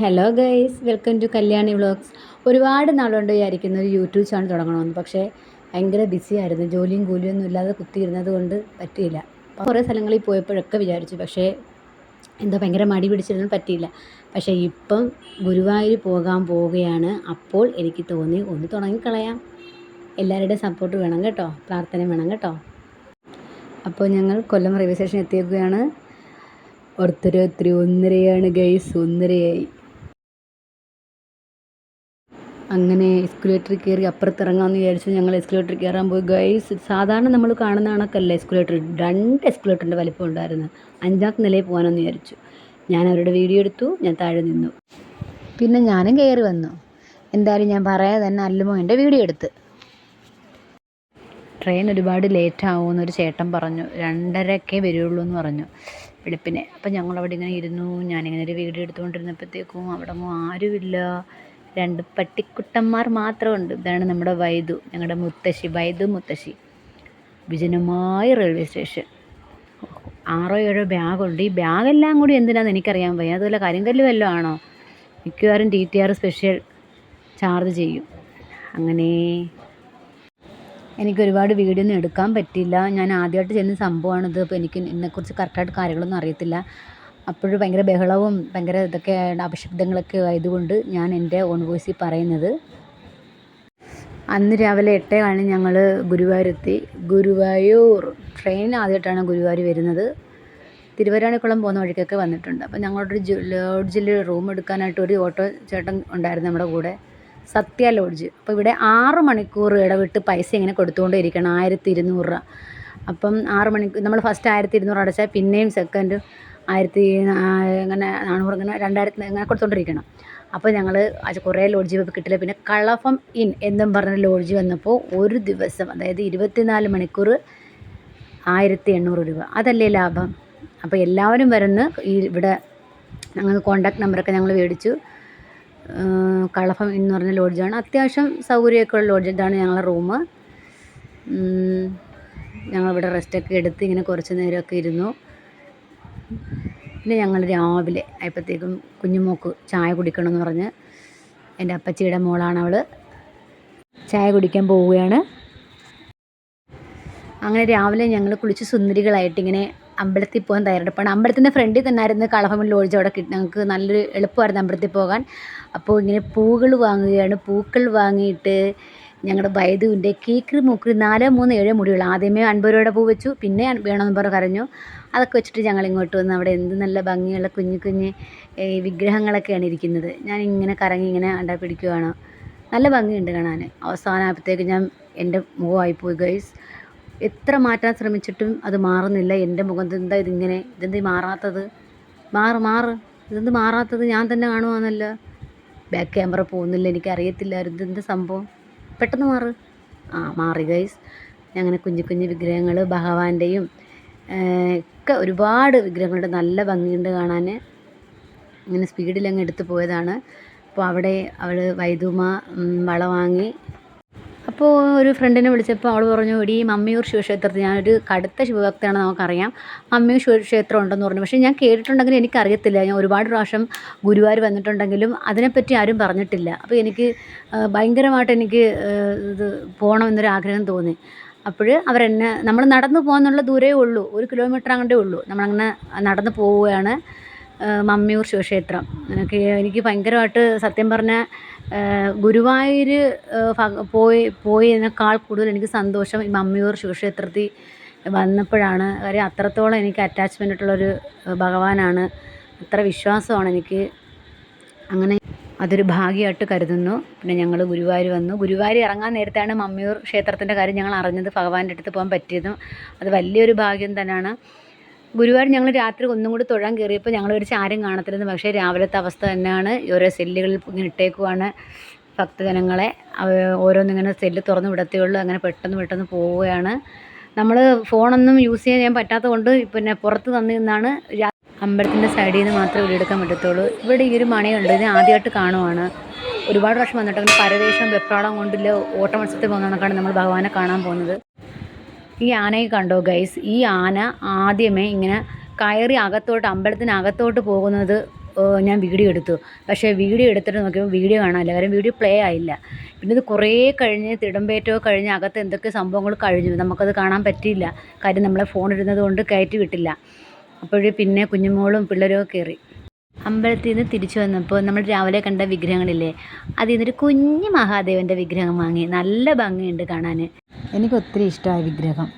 Hello guys welcome to Kalyani vlogs ഒരുപാട് നാളുകൊണ്ട് വിചാരിക്കുന്ന ഒരു യൂട്യൂബ് ചാനൽ തുടങ്ങണമെന്ന്. പക്ഷേ ഭയങ്കര ബിസി ആയിരുന്നു. ജോലിയും കൂലിയും ഒന്നും ഇല്ലാതെ കുത്തിയിരുന്നത് കൊണ്ട് പറ്റിയില്ല. അപ്പോൾ കുറേ സ്ഥലങ്ങളിൽ പോയപ്പോഴൊക്കെ വിചാരിച്ചു. പക്ഷേ എന്തോ ഭയങ്കര മടി പിടിച്ചിരുന്നു പറ്റിയില്ല. പക്ഷേ ഇപ്പം ഗുരുവായൂർ പോകാൻ പോവുകയാണ്. അപ്പോൾ എനിക്ക് തോന്നി ഒന്ന് തുടങ്ങിക്കളയാം. എല്ലാവരുടെയും സപ്പോർട്ട് വേണം കേട്ടോ. പ്രാർത്ഥന വേണം കേട്ടോ. അപ്പോൾ ഞങ്ങൾ കൊല്ലം റെയിൽവേ സ്റ്റേഷൻ എത്തിയിരിക്കുകയാണ് ഒത്തിരി ഒന്നരയാണ് ഗൈസ് ഒന്നരയായി. അങ്ങനെ എസ്കുലേറ്ററിൽ കയറി അപ്പുറത്ത് ഇറങ്ങാമെന്ന് വിചാരിച്ചു ഞങ്ങൾ എസ്കുലേറ്ററിൽ കയറാൻ പോയി. ഗൈസ് സാധാരണ നമ്മൾ കാണുന്ന കണക്കല്ല എസ്കുലേറ്റർ രണ്ട് എസ്കുലേറ്ററിന്റെ വലിപ്പം ഉണ്ടായിരുന്നു. അഞ്ചാമത്തെ നിലയിൽ പോകാനെന്ന് വിചാരിച്ചു. ഞാൻ അവരുടെ വീഡിയോ എടുത്തു ഞാൻ താഴെ നിന്നു. പിന്നെ ഞാനും കയറി വന്നു. എന്തായാലും ഞാൻ പറയാതെ തന്നെ അല്ലുമോ എന്റെ വീഡിയോ എടുത്ത്. ട്രെയിൻ ഒരുപാട് ലേറ്റ് ആവുമെന്ന് ഒരു ചേട്ടൻ പറഞ്ഞു. രണ്ടരക്കേ വരുള്ളൂ എന്ന് പറഞ്ഞു വെളുപ്പിനെ. അപ്പം ഞങ്ങളവിടെ ഇങ്ങനെ ഇരുന്നു. ഞാനിങ്ങനെ ഒരു വീഡിയോ എടുത്തുകൊണ്ടിരുന്നപ്പോഴത്തേക്കും അവിടെ ഒന്നും ആരുമില്ല. രണ്ട് പട്ടിക്കുട്ടന്മാർ മാത്രമുണ്ട്. ഇതാണ് നമ്മുടെ വൈദു ഞങ്ങളുടെ മുത്തശ്ശി. വൈദു മുത്തശ്ശി. വിജനമായ റെയിൽവേ സ്റ്റേഷൻ ആറോ ഏഴോ ബാഗുണ്ട് ഈ ബാഗെല്ലാം കൂടി എന്തിനാണെന്ന് എനിക്കറിയാൻ വയ്യ. അതുപോലെ കരിങ്കല്ല് വല്ലതും ആണോ? മിക്കവാറും T T R special charge ചെയ്യും. അങ്ങനെ എനിക്ക് ഒരുപാട് വീഡിയോ ഒന്നും എടുക്കാൻ പറ്റില്ല ഞാൻ ആദ്യമായിട്ട് ചെയ്യുന്ന സംഭവമാണിത്. അപ്പോൾ എനിക്ക് ഇതിനെക്കുറിച്ച് കറക്റ്റായിട്ട് കാര്യങ്ങളൊന്നും അറിയത്തില്ല. അപ്പോഴും ഭയങ്കര ബഹളവും ഭയങ്കര ഇതൊക്കെ അപശബ്ദങ്ങളൊക്കെ ആയതുകൊണ്ട് ഞാൻ എന്റെ ഓൺ വോയിസിൽ പറയുന്നത്. അന്ന് രാവിലെ എട്ടേ കാലിന് ഞങ്ങൾ ഗുരുവായൂരെത്തി. ഗുരുവായൂർ ട്രെയിൻ ആദ്യമായിട്ടാണ് ഗുരുവായൂർ വരുന്നത്. തിരുവരാണിക്കുളം പോകുന്ന വഴിക്കൊക്കെ വന്നിട്ടുണ്ട്. അപ്പോൾ ഞങ്ങളുടെ ലോഡ്ജിൽ റൂം എടുക്കാനായിട്ട് ഒരു ഓട്ടോ ചേട്ടൻ ഉണ്ടായിരുന്നു നമ്മുടെ കൂടെ. സത്യ ലോഡ്ജ്. അപ്പോൾ ഇവിടെ ആറ് മണിക്കൂർ ഇടവിട്ട് പൈസ ഇങ്ങനെ കൊടുത്തുകൊണ്ടേ ഇരിക്കണം ആയിരത്തി ഇരുന്നൂറ് രൂപ. അപ്പം ആറ് മണിക്കൂർ നമ്മൾ ഫസ്റ്റ് ആയിരത്തി ഇരുന്നൂറ് അടച്ചാൽ പിന്നെയും സെക്കൻഡ് ആയിരത്തി അങ്ങനെ നാനൂറ് അങ്ങനെ രണ്ടായിരത്തി അങ്ങനെ കൊടുത്തുകൊണ്ടിരിക്കണം അപ്പോൾ ഞങ്ങൾ കുറേ ലോഡ്ജ് ഇപ്പോൾ കിട്ടില്ല. പിന്നെ കളഫം ഇൻ എന്നും പറഞ്ഞ ലോഡ്ജ് വന്നപ്പോൾ ഒരു ദിവസം അതായത് ഇരുപത്തിനാല് മണിക്കൂർ ആയിരത്തി എണ്ണൂറ് രൂപ. അതല്ലേ ലാഭം? അപ്പോൾ എല്ലാവരും വരുന്ന ഈ ഇവിടെ ഞങ്ങൾ കോണ്ടാക്ട് നമ്പറൊക്കെ ഞങ്ങൾ മേടിച്ചു. കളഫം എന്ന് പറഞ്ഞ ലോഡ്ജാണ് അത്യാവശ്യം സൗകര്യമൊക്കെ ഉള്ള ലോഡ്ജ് ഇതാണ് ഞങ്ങളുടെ റൂം ഞങ്ങളിവിടെ റെസ്റ്റൊക്കെ എടുത്ത് ഇങ്ങനെ കുറച്ച് നേരമൊക്കെ ഇരുന്നു. പിന്നെ ഞങ്ങൾ രാവിലെ ആയപ്പോഴത്തേക്കും കുഞ്ഞുമോക്ക് ചായ കുടിക്കണമെന്ന് പറഞ്ഞ് എന്റെ അപ്പച്ചിയുടെ മോളാണ് അവൾ ചായ കുടിക്കാൻ പോവുകയാണ്. അങ്ങനെ രാവിലെ ഞങ്ങൾ കുളിച്ച് സുന്ദരികളായിട്ട് ഇങ്ങനെ അമ്പലത്തിൽ പോകാൻ തയ്യാറെടുപ്പാണ്. അമ്പലത്തിന്റെ ഫ്രണ്ടിൽ തന്നെ ആയിരുന്നു കളഭമിൽ ലോഡ്ജ്. അവിടെ കിട്ടി. ഞങ്ങൾക്ക് നല്ലൊരു എളുപ്പമായിരുന്നു അമ്പലത്തിൽ പോകാൻ. അപ്പോൾ ഇങ്ങനെ പൂക്കൾ വാങ്ങുകയാണ്. പൂക്കൾ വാങ്ങിയിട്ട് ഞങ്ങളുടെ വൈദുവിന്റെ കേക്ക് മൂക്കിൽ നാല് മൂന്ന് ഏഴ് മുടികൾ. ആദ്യമേ അൻപത് രൂപയുടെ പൂ വെച്ചു. പിന്നെ വേണമെന്ന് പറഞ്ഞ് കരഞ്ഞു. അതൊക്കെ വെച്ചിട്ട് ഞങ്ങൾ ഇങ്ങോട്ട് വന്ന് അവിടെ എന്ത് നല്ല ഭംഗിയുള്ള കുഞ്ഞു കുഞ്ഞ് വിഗ്രഹങ്ങളൊക്കെയാണ് ഇരിക്കുന്നത്. ഞാൻ ഇങ്ങനെ കറങ്ങി ഇങ്ങനെ അണ്ട പിടിക്കുവാണ്. നല്ല ഭംഗിയുണ്ട് കാണാൻ അവസാനമായപ്പോഴത്തേക്ക് ഞാൻ എന്റെ മുഖമായിപ്പോയി ഗൈസ് എത്ര മാറ്റാൻ ശ്രമിച്ചിട്ടും അത് മാറുന്നില്ല. എന്റെ മുഖം എന്താ ഇതിങ്ങനെ? ഇതെന്ത് മാറാത്തത്? മാറ് മാറ്. ഇതെന്ത് മാറാത്തത്? ഞാൻ തന്നെ കാണുവാന്നല്ല. ബാക്ക് ക്യാമറ പോകുന്നില്ല. എനിക്ക് അറിയത്തില്ലായിരുന്നു ഇതെന്ത് സംഭവം? പെട്ടെന്ന് മാറ്. ആ മാറി ഗൈസ് അങ്ങനെ കുഞ്ഞു കുഞ്ഞു വിഗ്രഹങ്ങൾ ഭഗവാന്റെയും ഒക്കെ ഒരുപാട് വിഗ്രഹങ്ങളുണ്ട് നല്ല ഭംഗിയുണ്ട് കാണാൻ. ഇങ്ങനെ സ്പീഡിലങ്ങ് എടുത്തു പോയതാണ്. അപ്പോൾ അവിടെ അവൾ വൈദുമ വള വാങ്ങി. അപ്പോൾ ഒരു ഫ്രണ്ടിനെ വിളിച്ചപ്പോൾ അവൾ പറഞ്ഞു ഇടി മമ്മിയൂർ ശിവക്ഷേത്രത്തിൽ ഞാനൊരു കടുത്ത ശിവഭക്തയാണെന്ന് നമുക്കറിയാം. മമ്മിയൂർ ശിവക്ഷേത്രം ഉണ്ടെന്ന് പറഞ്ഞു. പക്ഷേ ഞാൻ കേട്ടിട്ടുണ്ടെങ്കിലും എനിക്കറിയത്തില്ല. ഞാൻ ഒരുപാട് പ്രാവശ്യം ഗുരുവായൂർ വന്നിട്ടുണ്ടെങ്കിലും അതിനെപ്പറ്റി ആരും പറഞ്ഞിട്ടില്ല. അപ്പോൾ എനിക്ക് ഭയങ്കരമായിട്ട് എനിക്ക് ഇത് പോകണമെന്നൊരു ആഗ്രഹം തോന്നി. അപ്പോൾ അവരെന്നെ നമ്മൾ നടന്നു പോകാനുള്ള ദൂരമേ ഉള്ളൂ. ഒരു കിലോമീറ്റർ അങ്ങോട്ടേ ഉള്ളൂ. നമ്മളങ്ങനെ നടന്നു പോവുകയാണ് മമ്മിയൂർ ശിവക്ഷേത്രം. എനിക്ക് എനിക്ക് ഭയങ്കരമായിട്ട് സത്യം പറഞ്ഞാൽ ഗുരുവായൂർ പോയി പോയതിനേക്കാൾ കൂടുതൽ എനിക്ക് സന്തോഷം ഈ മമ്മിയൂർ ശിവക്ഷേത്രത്തിൽ വന്നപ്പോഴാണ്. കാര്യം അത്രത്തോളം എനിക്ക് അറ്റാച്ച്മെന്റ് ഉള്ളൊരു ഭഗവാനാണ്. അത്ര വിശ്വാസമാണ് എനിക്ക്. അങ്ങനെ അതൊരു ഭാഗ്യമായിട്ട് കരുതുന്നു. പിന്നെ ഞങ്ങൾ ഗുരുവായൂർ വന്നു. ഗുരുവായൂർ ഇറങ്ങാൻ നേരത്താണ് മമ്മിയൂർ ക്ഷേത്രത്തിന്റെ കാര്യം ഞങ്ങൾ അറിഞ്ഞത്. ഭഗവാന്റെ അടുത്ത് പോകാൻ പറ്റിയതും അത് വലിയൊരു ഭാഗ്യം തന്നെയാണ്. ഗുരുവായൂർ ഞങ്ങൾ രാത്രി ഒന്നും കൂടി തൊഴാൻ കയറിയപ്പോൾ ഞങ്ങൾ ഒരു ആരും കാണത്തില്ലെന്ന് പക്ഷേ രാവിലത്തെ അവസ്ഥ തന്നെയാണ്. ഓരോ സെല്ലുകളിൽ ഇങ്ങനെ ഇട്ടേക്കുവാണ് ഭക്തജനങ്ങളെ. ഓരോന്നിങ്ങനെ സെല്ല് തുറന്ന് വിടത്തേ ഉള്ളൂ. അങ്ങനെ പെട്ടെന്ന് പെട്ടെന്ന് പോവുകയാണ്. നമ്മൾ ഫോണൊന്നും യൂസ് ചെയ്യാൻ പറ്റാത്തത് കൊണ്ട് പിന്നെ പുറത്ത് തന്നു നിന്നാണ് അമ്പലത്തിന്റെ സൈഡിൽ നിന്ന് മാത്രമേ വീടെടുക്കാൻ പറ്റത്തുള്ളൂ. ഇവിടെ ഈ ഒരു മണിയുണ്ട്. ഇത് ആദ്യമായിട്ട് കാണുവാണ്. ഒരുപാട് വർഷം വന്നിട്ട് പരവേഷം വെപ്രാളം കൊണ്ടില്ല. ഓട്ട മത്സരത്തിൽ പോകുന്നതാണ് നമ്മൾ ഭഗവാനെ കാണാൻ പോകുന്നത്. ഈ ആനയെ കണ്ടോ ഗൈസ് ഈ ആന ആദ്യമേ ഇങ്ങനെ കയറി അകത്തോട്ട് അമ്പലത്തിനകത്തോട്ട് പോകുന്നത് ഞാൻ വീഡിയോ എടുത്തു. പക്ഷേ വീഡിയോ എടുത്തിട്ട് നോക്കിയപ്പോൾ വീഡിയോ കാണാനില്ല. കാര്യം വീഡിയോ പ്ലേ ആയില്ല. പിന്നെ ഇത് കുറേ കഴിഞ്ഞ് തിടമ്പേറ്റോ കഴിഞ്ഞ് അകത്ത് എന്തൊക്കെ സംഭവങ്ങൾ കഴിഞ്ഞു. നമുക്കത് കാണാൻ പറ്റിയില്ല. കാര്യം നമ്മളെ ഫോൺ ഇടുന്നത് കൊണ്ട് കയറ്റി വിട്ടില്ല. അപ്പോഴേ പിന്നെ കുഞ്ഞുമോളും പിള്ളേരും ഒക്കെ കയറി. അമ്പലത്തിൽ നിന്ന് തിരിച്ചു വന്നപ്പോൾ നമ്മൾ രാവിലെ കണ്ട വിഗ്രഹങ്ങളില്ലേ അതിൽ നിന്നൊരു കുഞ്ഞു മഹാദേവന്റെ വിഗ്രഹം വാങ്ങി. നല്ല ഭംഗിയുണ്ട് കാണാൻ എനിക്ക് ഒത്തിരി ഇഷ്ടമായ വിഗ്രഹം.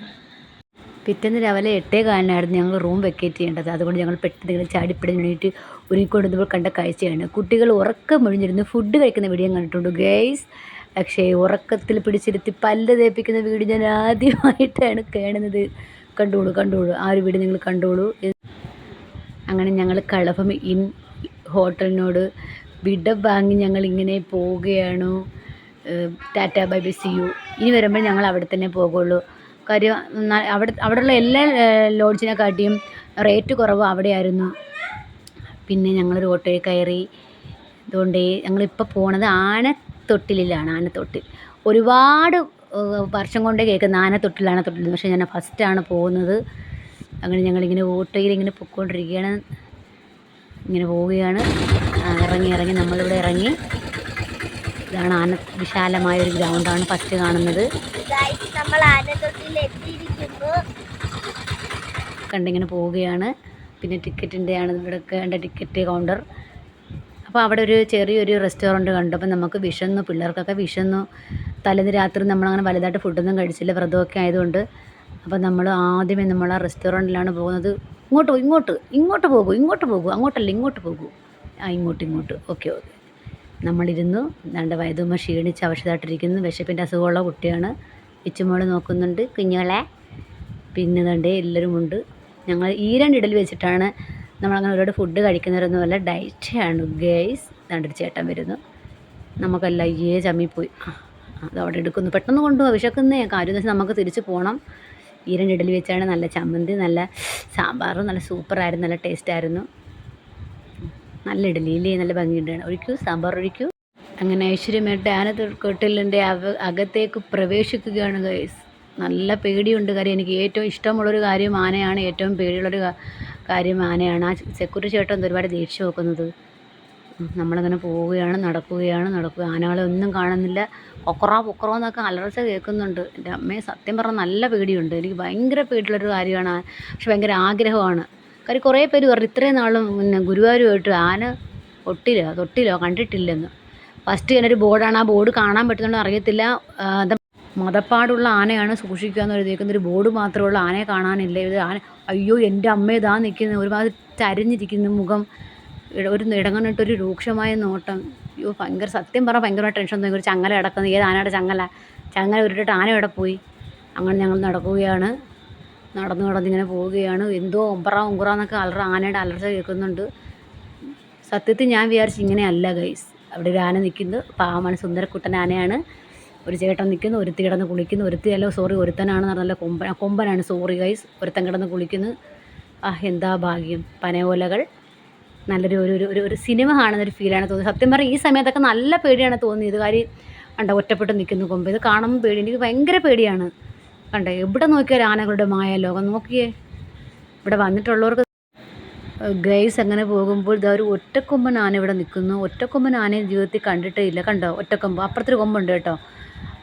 പിറ്റേന്ന് രാവിലെ എട്ടേ കാലിനായിരുന്നു ഞങ്ങൾ റൂം വെക്കേറ്റ് ചെയ്യേണ്ടത്. അതുകൊണ്ട് ഞങ്ങൾ പെട്ടെന്ന് ചാടിപ്പിടി വേണ്ടിയിട്ട് ഒരുങ്ങിക്കൊണ്ടിരുന്നപ്പോൾ കണ്ട കാഴ്ചയാണ്. കുട്ടികൾ ഉറക്കം ഒഴിഞ്ഞിരുന്ന് ഫുഡ് കഴിക്കുന്ന വീഡിയോ കണ്ടിട്ടുണ്ട് ഗേയ്സ് പക്ഷേ ഉറക്കത്തിൽ പിടിച്ചിരുത്തി പല്ല് തേപ്പിക്കുന്ന വീഡിയോ ഞാൻ ആദ്യമായിട്ടാണ് കാണുന്നത്. കണ്ടോളൂ കണ്ടോളൂ ആ ഒരു വീട് നിങ്ങൾ കണ്ടോളൂ അങ്ങനെ ഞങ്ങൾ കളഭം ഇൻ ഹോട്ടലിനോട് വിട വാങ്ങി ഞങ്ങൾ ഇങ്ങനെ പോവുകയാണ്. Tata bye bye see you. ഇനി വരുമ്പോൾ ഞങ്ങൾ അവിടെ തന്നെ പോകുള്ളൂ. കാര്യം അവിടെ അവിടെയുള്ള എല്ലാ ലോഡ്ജിനെക്കാട്ടിയും റേറ്റ് കുറവ് അവിടെയായിരുന്നു. പിന്നെ ഞങ്ങളൊരു ഓട്ടോയിൽ കയറി അതുകൊണ്ട് ഞങ്ങളിപ്പോൾ പോണത് ആനത്തൊട്ടിലാണ് ആനത്തൊട്ടിൽ. ഒരുപാട് വർഷം കൊണ്ടേ കേൾക്കുന്ന ആന തൊട്ടിൽ. പക്ഷേ ഞാൻ ഫസ്റ്റാണ് പോകുന്നത്. അങ്ങനെ ഞങ്ങളിങ്ങനെ ഓട്ടോയിൽ ഇങ്ങനെ പൊയ്ക്കൊണ്ടിരിക്കുകയാണ്. ഇങ്ങനെ പോവുകയാണ്. ഇറങ്ങി ഇറങ്ങി നമ്മളിവിടെ ഇറങ്ങി. ഇതാണ് ആന വിശാലമായ ഒരു ഗ്രൗണ്ടാണ് ഫസ്റ്റ് കാണുന്നത്. കണ്ടിങ്ങനെ പോവുകയാണ്. പിന്നെ ടിക്കറ്റിന്റെ ആണ് ഇവിടെ കണ്ട ടിക്കറ്റ് കൗണ്ടർ അപ്പോൾ അവിടെ ഒരു ചെറിയൊരു റെസ്റ്റോറന്റ് കണ്ടപ്പോൾ നമുക്ക് വിശന്നു പിള്ളേർക്കൊക്കെ വിശന്നു. തലേന്ന് രാത്രി നമ്മളങ്ങനെ വലുതായിട്ട് ഫുഡൊന്നും കഴിച്ചില്ല. വ്രതമൊക്കെ ആയതുകൊണ്ട്. അപ്പോൾ നമ്മൾ ആദ്യമേ നമ്മൾ ആ റെസ്റ്റോറന്റിലാണ് പോകുന്നത്. ഇങ്ങോട്ട് ഇങ്ങോട്ട് ഇങ്ങോട്ട് പോകൂ ഇങ്ങോട്ട് പോകൂ. അങ്ങോട്ടല്ല ഇങ്ങോട്ട് പോകൂ. ആ ഇങ്ങോട്ട് ഇങ്ങോട്ട്. Okay okay. നമ്മളിരുന്നു. രണ്ട് വയതുമ്മ ക്ഷീണിച്ച് അവശതായിട്ടിരിക്കുന്നു. വിശപ്പിന്റെ അസുഖമുള്ള കുട്ടിയാണ്. ഇച്ചുമോൾ നോക്കുന്നുണ്ട്. കുഞ്ഞുങ്ങളെ. പിന്നെ തണ്ടേ എല്ലാവരും ഉണ്ട്. ഞങ്ങൾ ഈ രണ്ട് ഇഡലി വെച്ചിട്ടാണ് നമ്മളങ്ങനെ ഒരുപാട് ഫുഡ് കഴിക്കുന്നവരൊന്നുമല്ല. ഡയറ്റാണ് ഗേയ്സ് ദണ്ടൊരു ചേട്ടൻ വരുന്നു. നമുക്കെല്ലാം അയ്യേ ചമ്മിപ്പോയി. അത് അവിടെ എടുക്കുന്നു. പെട്ടെന്ന് കൊണ്ടുപോകാം വിശക്കുന്നേ. കാര്യം വെച്ചാൽ നമുക്ക് തിരിച്ച് പോകണം ഈ രണ്ട് ഇഡലി വെച്ചാണ് നല്ല ചമ്മന്തി നല്ല സാമ്പാറും നല്ല സൂപ്പറായിരുന്നു നല്ല ടേസ്റ്റായിരുന്നു. നല്ല ഇഡലി ഇല്ലേ നല്ല ഭംഗിയുണ്ടാണ് ഒഴിക്കൂ സാമ്പാർ ഒഴിക്കൂ. അങ്ങനെ ഐശ്വര്യമായിട്ട് ആനത്തൊട്ടിലിന്റെ അവ അകത്തേക്ക് പ്രവേശിക്കുകയാണ് ഗൈസ്. നല്ല പേടിയുണ്ട്. കാര്യം എനിക്ക് ഏറ്റവും ഇഷ്ടമുള്ളൊരു കാര്യം ആനയാണ്. ഏറ്റവും പേടിയുള്ളൊരു കാര്യം ആനയാണ്. ആ സെക്യൂരിറ്റി ചേട്ടൻ ഒരുപാട് ദേഷ്യം വെക്കുന്നത്. ഉം, നമ്മളങ്ങനെ പോവുകയാണ് നടക്കുകയാണ് നടക്കുക. ആനകളെ ഒന്നും കാണുന്നില്ല. പൊക്കറോ പൊക്കറോ എന്നൊക്കെ അലർച്ച കേൾക്കുന്നുണ്ട്. എന്റെ അമ്മയെ സത്യം പറഞ്ഞാൽ നല്ല പേടിയുണ്ട്. എനിക്ക് ഭയങ്കര പേടിയുള്ളൊരു കാര്യമാണ്. പക്ഷെ ഭയങ്കര ആഗ്രഹമാണ്. കാര്യം കുറേ പേര് പറഞ്ഞു ഇത്രയും നാളും പിന്നെ ഗുരുവായൂരുമായിട്ട് ആന ഒട്ടിലോ തൊട്ടിലോ കണ്ടിട്ടില്ലെന്ന്. ഫസ്റ്റ് ഒരു ബോർഡാണ്. ആ ബോർഡ് കാണാൻ പറ്റുന്നുണ്ടോ അറിയത്തില്ല. മതപ്പാടുള്ള ആനയാണ് സൂക്ഷിക്കുക എന്ന് എഴുതിയേക്കുന്ന ഒരു ബോർഡ് മാത്രമുള്ള ആനയെ കാണാനില്ല. ഇത് ആന അയ്യോ എന്റെ അമ്മ ഇതാ നിൽക്കുന്നത്. ഒരുപാട് ചരിഞ്ഞിരിക്കുന്നു മുഖം. ഒരു ഇടങ്ങണിട്ടൊരു രൂക്ഷമായ നോട്ടം. അയ്യോ ഭയങ്കര സത്യം പറഞ്ഞാൽ ഭയങ്കരമായ ടെൻഷൻ തോന്നി. ഒരു ചങ്ങല കിടക്കുന്നത് ഏത് ആനയുടെ ചങ്ങല? ചങ്ങല ഉരുട്ടിട്ട് ആന ഇവിടെ പോയി? അങ്ങനെ ഞങ്ങൾ നടക്കുകയാണ്. നടന്നു നടന്നിങ്ങനെ പോവുകയാണ്. എന്തോ ഒമ്പറ ഒമ്പറ എന്നൊക്കെ അലറ ആനയുടെ അലർച്ച കേൾക്കുന്നുണ്ട്. സത്യത്തിൽ ഞാൻ വിചാരിച്ചു ഇങ്ങനെയല്ല ഗൈസ് അവിടെ ഒരു ആന നിൽക്കുന്നത് പാവമാണ് സുന്ദരക്കുട്ടൻ ആനയാണ്. ഒരു ചേട്ടൻ നിൽക്കുന്നു. ഒരുത്തി കിടന്ന് കുളിക്കുന്നു. ഒരുത്തി അല്ല സോറി ഒരുത്തനാണെന്ന് പറഞ്ഞാൽ കൊമ്പൻ കൊമ്പനാണ്. സോറി ഗൈസ് ഒരുത്തൻ കിടന്ന് കുളിക്കുന്നു. ആ എന്താ ഭാഗ്യം? പനയോലകൾ. നല്ലൊരു ഒരു ഒരു ഒരു സിനിമ കാണുന്നൊരു ഫീലാണ് തോന്നുന്നത് സത്യം പറഞ്ഞാൽ ഈ സമയത്തൊക്കെ നല്ല പേടിയാണ് തോന്നിയത്. കാര്യം കണ്ട ഒറ്റപ്പെട്ട് നിൽക്കുന്ന കൊമ്പ്. ഇത് കാണുമ്പോൾ പേടി. എനിക്ക് ഭയങ്കര പേടിയാണ്. കണ്ട എവിടെ നോക്കിയാൽ ആനകളുടെ മായ ലോകം നോക്കിയേ. ഇവിടെ വന്നിട്ടുള്ളവർക്ക് ഗൈസ് അങ്ങനെ പോകുമ്പോൾ ഇതാ ഒരു ഒറ്റക്കൊമ്പൻ ആന ഇവിടെ നിൽക്കുന്നു. ഒറ്റക്കൊമ്പൻ ആനയെ ജീവിതത്തിൽ കണ്ടിട്ടേ ഇല്ല. കണ്ടോ ഒറ്റക്കൊമ്പ്. അപ്പുറത്തൊരു കൊമ്പുണ്ട് കേട്ടോ.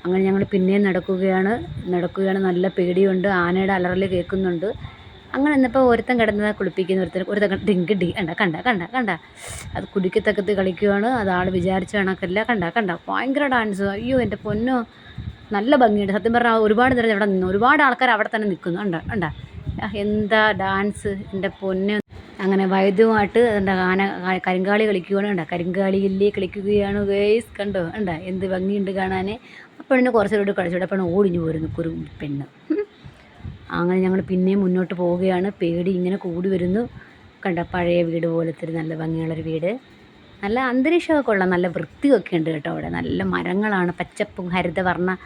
അങ്ങനെ ഞങ്ങൾ പിന്നെയും നടക്കുകയാണ്. നടക്കുകയാണ്. നല്ല പേടിയുണ്ട്. ആനയുടെ അലറൽ കേൾക്കുന്നുണ്ട്. അങ്ങനെ എന്നപ്പോൾ ഒരുത്തൻ കിടന്നത് കുളിപ്പിക്കുന്ന ഒരുത്തൻ ഒരുത്തൻ ഡിങ്ക് ഡി കണ്ട കണ്ട കണ്ട കണ്ട. അത് കുടിക്കത്തക്കത്ത് കളിക്കുവാണ് അത് ആൾ വിചാരിച്ച കണക്കല്ല കണ്ട കണ്ട. ഭയങ്കര ഡാൻസ് അയ്യോ എന്റെ പൊന്നോ. നല്ല ഭംഗിയുണ്ട്. സത്യം പറഞ്ഞാൽ ഒരുപാട് നേരം അവിടെ നിന്നു ഒരുപാട് ആൾക്കാർ അവിടെ തന്നെ നിൽക്കുന്നു. കണ്ട കണ്ട. എന്താ ഡാൻസ് എന്റെ പൊന്ന്. അങ്ങനെ വൈദ്യമായിട്ട് എന്താ ഗാന കരിങ്കാളി കളിക്കുകയാണ് കണ്ട. കരിങ്കാളിയില്ലേ കളിക്കുകയാണ് വേസ് കണ്ടോ കണ്ട. എന്ത് ഭംഗിയുണ്ട് കാണാൻ അപ്പോഴെന്നെ കുറച്ചുകൂടി കളിച്ചു. അപ്പോൾ ഓടിഞ്ഞു പോരുന്നു കുരു പെണ്ണ്. അങ്ങനെ ഞങ്ങൾ പിന്നെയും മുന്നോട്ട് പോവുകയാണ്. പേടി ഇങ്ങനെ കൂടി വരുന്നു. കണ്ട പഴയ വീട് പോലത്തെ ഒരു നല്ല ഭംഗിയുള്ളൊരു വീട്. നല്ല അന്തരീക്ഷമൊക്കെ ഉള്ള നല്ല വൃത്തിയൊക്കെ ഉണ്ട് കേട്ടോ അവിടെ. നല്ല മരങ്ങളാണ്. പച്ചപ്പും ഹരിതവർണ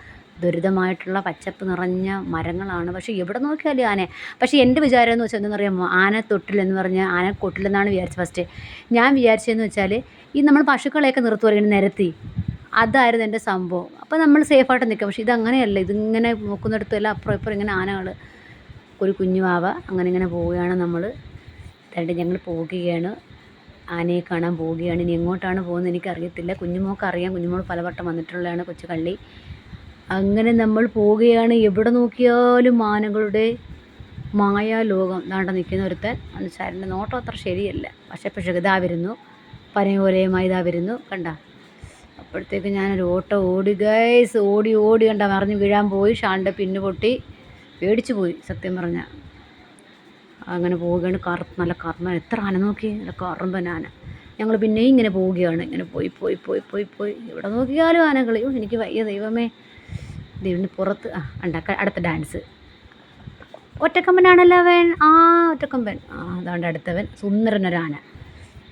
ദുരിതമായിട്ടുള്ള പച്ചപ്പ് നിറഞ്ഞ മരങ്ങളാണ്. പക്ഷേ എവിടെ നോക്കിയാലും ആനയെ പക്ഷേ എന്റെ വിചാരം എന്ന് വെച്ചാൽ എന്തെന്നറിയാമോ? ആനത്തൊട്ടിൽ എന്ന് പറഞ്ഞാൽ കൊട്ടില്ലെന്നാണ് വിചാരിച്ചത് ഫസ്റ്റ് ഞാൻ വിചാരിച്ചതെന്ന് വെച്ചാൽ ഈ നമ്മൾ പശുക്കളെയൊക്കെ നിർത്തുവാൻ നിരത്തി അതായിരുന്നു എന്റെ സംഭവം. അപ്പോൾ നമ്മൾ സേഫായിട്ട് നിൽക്കാം പക്ഷേ ഇതങ്ങനെയല്ല. ഇതിങ്ങനെ നോക്കുന്നിടത്തെല്ലാം അപ്പുറം ഇപ്പുറം ഇങ്ങനെ ആനകൾ ഒരു കുഞ്ഞു വാവ അങ്ങനെ ഇങ്ങനെ പോവുകയാണ് നമ്മൾ രണ്ട് ഞങ്ങൾ പോവുകയാണ്. ആനയെ കാണാൻ പോവുകയാണ്. ഇനി എങ്ങോട്ടാണ് പോകുന്നത് എനിക്കറിയത്തില്ല. കുഞ്ഞുമോൾക്ക് അറിയാം. കുഞ്ഞുമോൾ പലവട്ടം വന്നിട്ടുള്ളതാണ് കൊച്ചു കള്ളി അങ്ങനെ നമ്മൾ പോവുകയാണ്. എവിടെ നോക്കിയാലും ആനകളുടെ മായാലോകം. ദാണ്ട നിൽക്കുന്ന ഒരുത്തൻ അനുസാരന്റെ നോട്ടം അത്ര ശരിയല്ല. പക്ഷേ പക്ഷേ ഇതാ വരുന്നു. പനയോലയുമായി ഇതാ വരുന്നു. കണ്ട? അപ്പോഴത്തേക്ക് ഞാനൊരു ഓട്ടോ ഓടി. ഗൈസ് ഓടി ഓടി കണ്ട മറിഞ്ഞ് വീഴാൻ പോയി. ഷാളിന്റെ പിന്നു പൊട്ടി പേടിച്ചു പോയി സത്യം പറഞ്ഞാൽ അങ്ങനെ പോവുകയാണ് കറ നല്ല കറന്ന എത്ര ആന നോക്കി? നല്ല കറമ്പൻ ആന. ഞങ്ങൾ പിന്നെയും ഇങ്ങനെ പോവുകയാണ്. ഇങ്ങനെ പോയി പോയി പോയി പോയി പോയി. എവിടെ നോക്കിയാലും ആനകൾ എനിക്ക് വയ്യ ദൈവമേ. ദൈവം പുറത്ത് ആ ഉണ്ടാക്ക അടുത്ത ഡാൻസ്. ഒറ്റക്കമ്പനാണല്ലോ അവൻ? ആ ഒറ്റക്കമ്പൻ. ആ അതുകൊണ്ട് അടുത്തവൻ. സുന്ദരനൊരാന.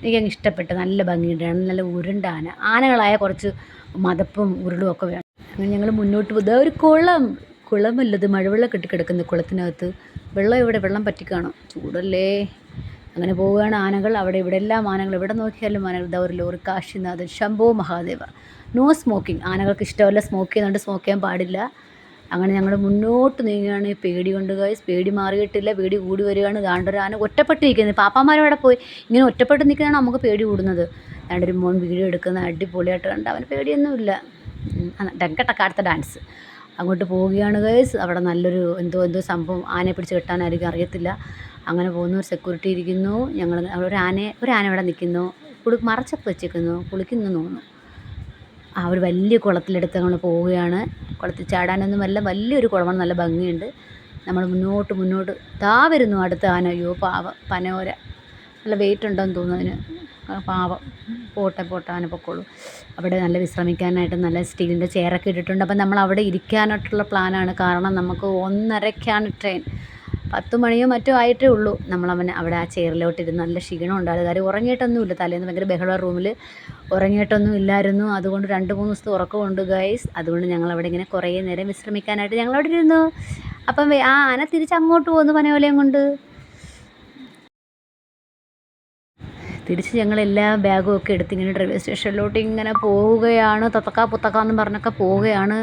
എനിക്കങ്ങ് ഇഷ്ടപ്പെട്ട് നല്ല ഭംഗിയുണ്ട്. നല്ല ഉരുണ്ട ആന ആനകളായ കുറച്ച് മതപ്പും ഉരുളും ഒക്കെ വേണം. അങ്ങനെ ഞങ്ങൾ മുന്നോട്ട് പോകും ഒരു കുളം. കുളമല്ലത് മഴവെള്ളം കെട്ടി കിടക്കുന്ന കുളത്തിനകത്ത്. വെള്ളം ഇവിടെ വെള്ളം പറ്റിക്കാണോ? ചൂടല്ലേ? അങ്ങനെ പോവുകയാണ് ആനകൾ. അവിടെ ഇവിടെ എല്ലാം ആനകൾ. എവിടെ നോക്കിയാലും ആനകൾ. ഇതാ ഒരു lorry. Kashinathan Shambho Mahadeva. No smoking ആനകൾക്ക് ഇഷ്ടമല്ല സ്മോക്ക് ചെയ്യുന്നുണ്ട് സ്മോക്ക് ചെയ്യാൻ പാടില്ല. അങ്ങനെ ഞങ്ങൾ മുന്നോട്ട് നീങ്ങുകയാണ്. പേടി കൊണ്ട് ഗൈസ് പേടി മാറിയിട്ടില്ല. പേടി കൂടി വരികയാണ്. ദാണ്ടൊരു ആന ഒറ്റപ്പെട്ടിരിക്കുന്നത് പാപ്പാമാരും അവിടെ പോയി? ഇങ്ങനെ ഒറ്റപ്പെട്ട് നിൽക്കുന്നതാണ് നമുക്ക് പേടി കൂടുന്നത്. ദാണ്ടൊരു മോൻ വീഡിയോ എടുക്കുന്ന അടിപൊളിയായിട്ട് കണ്ട്. അവന് പേടിയൊന്നുമില്ല. ഡങ്കട്ടക്ക അടുത്ത ഡാൻസ് അങ്ങോട്ട് പോവുകയാണ് ഗൈസ് അവിടെ നല്ലൊരു എന്തോ എന്തോ സംഭവം ആനയെ പിടിച്ച് കെട്ടാനായിരിക്കും അറിയത്തില്ല. അങ്ങനെ പോകുന്നു ഒരു സെക്യൂരിറ്റി ഇരിക്കുന്നു. ഞങ്ങൾ ഒരു ആനയെ ഒരു ആന ഇവിടെ നിൽക്കുന്നു. കുളി മറച്ചൊക്കെ വെച്ചിരിക്കുന്നു കുളിക്കുന്നു തോന്നുന്നു. ആ ഒരു വലിയ കുളത്തിലെടുത്ത് നമ്മൾ പോവുകയാണ്. കുളത്തിൽ ചാടാനൊന്നും വല്ല വലിയൊരു കുളമാണ് നല്ല ഭംഗിയുണ്ട്. നമ്മൾ മുന്നോട്ട് മുന്നോട്ട് താ വരുന്നു അടുത്ത ആന. അയ്യോ പാവ. പനോര നല്ല വെയിറ്റ് ഉണ്ടെന്ന് തോന്നുന്നു അതിന്. പാവം. പോട്ടെ പോട്ടെ ആന പൊക്കോളൂ. അവിടെ നല്ല വിശ്രമിക്കാനായിട്ട് നല്ല സ്റ്റീലിന്റെ ചെയറൊക്കെ ഇട്ടിട്ടുണ്ട്. അപ്പം നമ്മൾ അവിടെ ഇരിക്കാനായിട്ടുള്ള പ്ലാനാണ് കാരണം നമുക്ക് ഒന്നരയ്ക്കാണ് ട്രെയിൻ പത്ത് മണിയോ മറ്റോ ആയിട്ടേ ഉള്ളൂ. നമ്മളവനെ അവിടെ ആ ചെയറിലോട്ട് ഇരുന്ന് നല്ല ക്ഷീണം ഉണ്ടായത് കാര്യം ഉറങ്ങിയിട്ടൊന്നുമില്ല. തലേന്ന് ഭയങ്കര ബഹള റൂമിൽ ഉറങ്ങിയിട്ടൊന്നും ഇല്ലായിരുന്നു. അതുകൊണ്ട് രണ്ട് മൂന്ന് ദിവസത്തെ ഉറക്കമുണ്ട് ഗൈസ് അതുകൊണ്ട് ഞങ്ങൾ അവിടെ ഇങ്ങനെ കുറേ നേരം വിശ്രമിക്കാനായിട്ട് ഞങ്ങൾ അവിടെ ഇരുന്നു. അപ്പം ആ ആന തിരിച്ച് അങ്ങോട്ട് പോകുന്നു പനയോലയും കൊണ്ട്. തിരിച്ച് ഞങ്ങൾ എല്ലാ ബാഗും ഒക്കെ എടുത്ത് ഇങ്ങനെ റെയിൽവേ സ്റ്റേഷനിലോട്ട് ഇങ്ങനെ പോവുകയാണ്. തത്തക്ക പുത്തക്ക എന്ന് പറഞ്ഞൊക്കെ പോവുകയാണ്.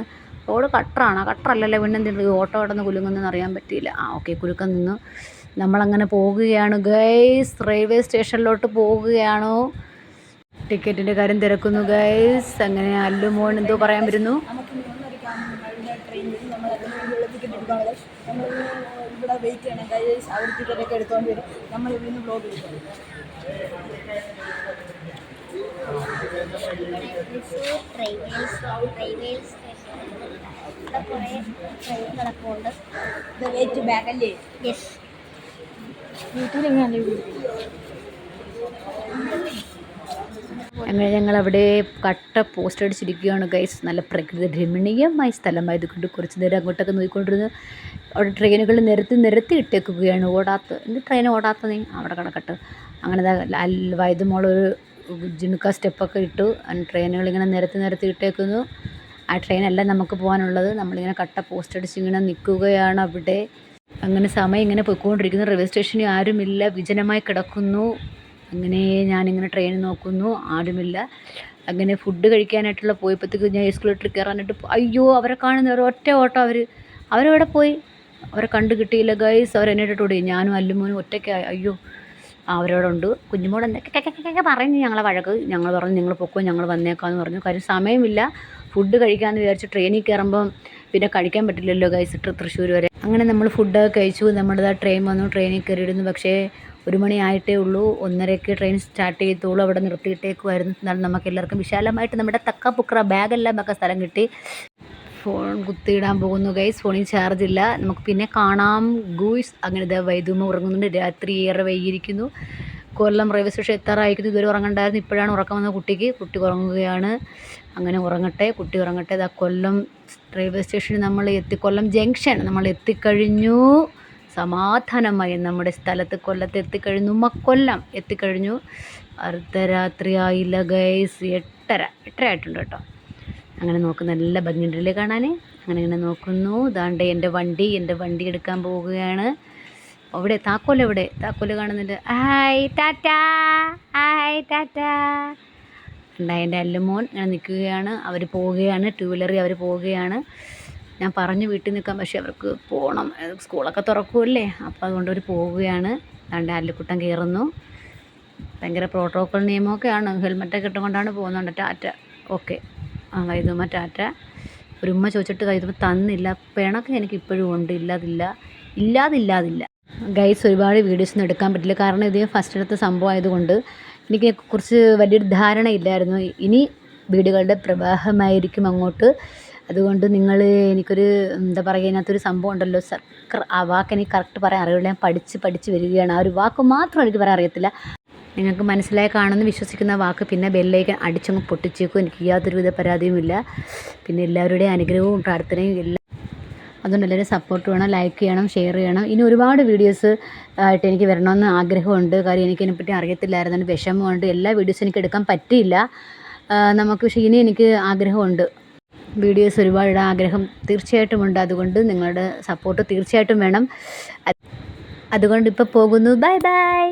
റോഡ് കട്ടറാണ്. കട്ടറല്ലല്ലോ പിന്നെ എന്തെങ്കിലും ഓട്ടോ കിടന്ന് കുലുങ്ങുന്നെന്ന് അറിയാൻ പറ്റിയില്ല. ആ ഓക്കെ കുലുക്കം നിന്നു. നമ്മളങ്ങനെ പോവുകയാണ്. ഗൈസ് റെയിൽവേ സ്റ്റേഷനിലോട്ട് പോവുകയാണോ? ടിക്കറ്റിന്റെ കാര്യം തിരക്കുന്നു ഗൈസ് അങ്ങനെ അല്ലുമോൻ എന്തോ പറയാൻ വരുന്നു. ഇവിടെ വെയിറ്റ് ചെയ്യണം ഗൈസ് അവർ ടിക്കറ്റ് ഒക്കെ എടുത്തോണ്ട് വരും. നമ്മൾ ഇവിടെ നിന്ന് ബ്ലോഗ് എടുക്കും. ട്രെയിൻ അങ്ങനെ ഞങ്ങൾ അവിടെ കട്ട പോസ്റ്റ് അടിച്ചിരിക്കുകയാണ് ഗൈസ് നല്ല പ്രകൃതി രമണീയമായ സ്ഥലമായതുകൊണ്ട് കുറച്ച് നേരം അങ്ങോട്ടൊക്കെ നോക്കിക്കൊണ്ടിരുന്നു അവിടെ ട്രെയിനുകൾ നിരത്തി നിരത്തി ഇട്ടേക്കുകയാണ്. ഓടാത്ത എന്ത് ട്രെയിൻ ഓടാത്ത നീ അവിടെ കിടക്കട്ടെ അങ്ങനെ ദാ മോളൊരു ജിനുക്ക സ്റ്റെപ്പൊക്കെ ഇട്ടു. ട്രെയിനുകളിങ്ങനെ നിരത്തി നിരത്തി ഇട്ടേക്കുന്നു. ആ ട്രെയിനല്ല നമുക്ക് പോകാനുള്ളത്. നമ്മളിങ്ങനെ കട്ട പോസ്റ്റ് അടിച്ച് ഇങ്ങനെ നിൽക്കുകയാണ് അവിടെ. അങ്ങനെ സമയം ഇങ്ങനെ പോയിക്കൊണ്ടിരിക്കുന്നു. റെയിൽവേ സ്റ്റേഷനിൽ ആരുമില്ല. വിജനമായി കിടക്കുന്നു. അങ്ങനെ ഞാനിങ്ങനെ ട്രെയിൻ നോക്കുന്നു. ആരുമില്ല. അങ്ങനെ ഫുഡ് കഴിക്കാനായിട്ടുള്ള പോയപ്പോഴത്തേക്ക് ഞാൻ എസ്കുലേറ്ററിൽ കയറാനായിട്ട് അയ്യോ അവരെ കാണുന്ന ഒരു ഒറ്റ ഓട്ടം അവർ അവരവിടെ പോയി? അവരെ കണ്ടു കിട്ടിയില്ല ഗൈസ്. അവരെന്നെ ഇട്ടിട്ട് ഓടി. ഞാനും അല്ലുമോനും ഒറ്റയ്ക്കായി. അയ്യോ ഉണ്ട് കുഞ്ഞുമോട് എന്തൊക്കെ പറഞ്ഞു ഞങ്ങളെ വഴക്ക്. ഞങ്ങൾ പറഞ്ഞു നിങ്ങൾ പൊക്കോ ഞങ്ങൾ വന്നേക്കാമെന്ന് പറഞ്ഞു. കാര്യം സമയമില്ല. ഫുഡ് കഴിക്കാമെന്ന് വിചാരിച്ച് ട്രെയിനിൽ കയറുമ്പം പിന്നെ കഴിക്കാൻ പറ്റില്ലല്ലോ ഗൈസ് തൃശ്ശൂർ വരെ. അങ്ങനെ നമ്മൾ ഫുഡൊക്കെ കഴിച്ചു. നമ്മുടെ ട്രെയിൻ വന്നു ട്രെയിനിൽ കയറിയിരുന്നു പക്ഷേ ഒരു മണിയായിട്ടേ ഉള്ളൂ. ഒന്നരയ്ക്ക് ട്രെയിൻ സ്റ്റാർട്ട് ചെയ്തോളൂ. അവിടെ നിർത്തിയിട്ടേക്കുമായിരുന്നു എന്നാലും നമുക്ക് എല്ലാവർക്കും വിശാലമായിട്ട് നമ്മുടെ തക്ക പുക്ര ബാഗെല്ലാം ഒക്കെ സ്ഥലം കിട്ടി. ഫോൺ കുത്തിയിടാൻ പോകുന്നു ഗൈസ് ഫോണിൽ ചാർജ് ഇല്ല. നമുക്ക് പിന്നെ കാണാം. ഗൂയ്സ് അങ്ങനെ ഇതാ വൈദ്യുമ ഉറങ്ങുന്നുണ്ട്. രാത്രി ഏറെ വൈകിയിരിക്കുന്നു. കൊല്ലം റെയിൽവേ സ്റ്റേഷൻ എത്താറായിരിക്കുന്നു. ഇതുവരെ ഉറങ്ങണ്ടായിരുന്നു. ഇപ്പോഴാണ് ഉറക്കം വന്ന കുട്ടിക്ക്. കുട്ടി ഉറങ്ങുകയാണ്. അങ്ങനെ ഉറങ്ങട്ടെ. കുട്ടി ഉറങ്ങട്ടെ. ഇതാ കൊല്ലം റെയിൽവേ സ്റ്റേഷനിൽ നമ്മൾ എത്തി കൊല്ലം ജംഗ്ഷൻ നമ്മൾ എത്തിക്കഴിഞ്ഞു. സമാധാനമായി നമ്മുടെ സ്ഥലത്ത് കൊല്ലത്ത് എത്തിക്കഴിഞ്ഞു. മക്കൊല്ലം എത്തിക്കഴിഞ്ഞു. അർദ്ധരാത്രി ആയില്ല ഗൈസ് എട്ടര എട്ടര ആയിട്ടുണ്ട് കേട്ടോ. അങ്ങനെ നോക്കുന്ന നല്ല ഭംഗിയുണ്ടല്ലേ കാണാൻ അങ്ങനെ ഇങ്ങനെ നോക്കുന്നു. ഇതാണ്ട് എന്റെ വണ്ടി എന്റെ വണ്ടി എടുക്കാൻ പോവുകയാണ്. അവിടെ താക്കോൽ എവിടെ? താക്കോൽ കാണുന്നുണ്ട്. Hi tata. Hi tata. ഉണ്ടായ എന്റെ അല്ലുമോൻ ഇങ്ങനെ നിൽക്കുകയാണ്. അവർ പോവുകയാണ് ടൂ വീലറിൽ അവർ പോവുകയാണ്. ഞാൻ പറഞ്ഞു വീട്ടിൽ നിൽക്കാം പക്ഷേ അവർക്ക് പോകണം. സ്കൂളൊക്കെ തുറക്കുമല്ലേ അപ്പോൾ അതുകൊണ്ട് അവർ പോവുകയാണ്. അതുകൊണ്ട് അല്ലുക്കുട്ടം കയറുന്നു. ഭയങ്കര പ്രോട്ടോക്കോൾ നിയമമൊക്കെയാണ്. ഹെൽമെറ്റൊക്കെ ഇട്ടുകൊണ്ടാണ് പോകുന്നുണ്ട് ടാറ്റ. ഓക്കെ ആ കൈതുമ്മ ടാറ്റ ഒരു ഉമ്മ ചോദിച്ചിട്ട് കൈതുമ തന്നില്ല. പിണക്ക് എനിക്ക് ഇപ്പോഴും ഉണ്ട്. ഇല്ലാതില്ല. ഇല്ലാതില്ലാതില്ല. ഗൈസ് ഒരുപാട് വീഡിയോസ് ഒന്നും എടുക്കാൻ പറ്റില്ല. കാരണം ഇത് ഫസ്റ്റ് എടുത്ത സംഭവം ആയതുകൊണ്ട് എനിക്ക് കുറച്ച് വലിയൊരു ധാരണ ഇല്ലായിരുന്നു. ഇനി വീടുകളുടെ പ്രവാഹമായിരിക്കും അങ്ങോട്ട്. അതുകൊണ്ട് നിങ്ങൾ എനിക്കൊരു എന്താ പറയുക ഇതിനകത്തൊരു സംഭവം ഉണ്ടല്ലോ. സർക്കർ ആ വാക്ക് എനിക്ക് കറക്റ്റ് പറയാൻ അറിയില്ല. ഞാൻ പഠിച്ച് പഠിച്ച് വരികയാണ്. ആ ഒരു വാക്ക് മാത്രം എനിക്ക് പറയാൻ അറിയത്തില്ല. നിങ്ങൾക്ക് മനസ്സിലായി കാണുമെന്ന് വിശ്വസിക്കുന്ന വാക്ക് പിന്നെ ബെല്ലേക്ക് അടിച്ചങ്ങ് പൊട്ടിച്ചേക്കും. എനിക്ക് യാതൊരുവിധ പരാതിയുമില്ല പിന്നെ എല്ലാവരുടെയും അനുഗ്രഹവും പ്രാർത്ഥനയും എല്ലാം. അതുകൊണ്ട് എല്ലാവരും സപ്പോർട്ട് വേണം ലൈക്ക് ചെയ്യണം ഷെയർ ചെയ്യണം. ഇനി ഒരുപാട് വീഡിയോസ് ആയിട്ട് എനിക്ക് വരണമെന്ന് ആഗ്രഹമുണ്ട്. കാര്യം എനിക്ക് ഇതിനെപ്പറ്റി അറിയത്തില്ലായിരുന്നു. വിഷമമുണ്ട്. എല്ലാ വീഡിയോസും എനിക്ക് എടുക്കാൻ പറ്റിയില്ല. നമുക്ക് പക്ഷേ ഇനി എനിക്ക് ആഗ്രഹമുണ്ട്. വീഡിയോസ് ഒരുപാട് ആഗ്രഹം തീർച്ചയായിട്ടും ഉണ്ട്. അതുകൊണ്ട് നിങ്ങളുടെ സപ്പോർട്ട് തീർച്ചയായിട്ടും വേണം. അത് അതുകൊണ്ട് ഇപ്പോൾ പോകുന്നു. Bye bye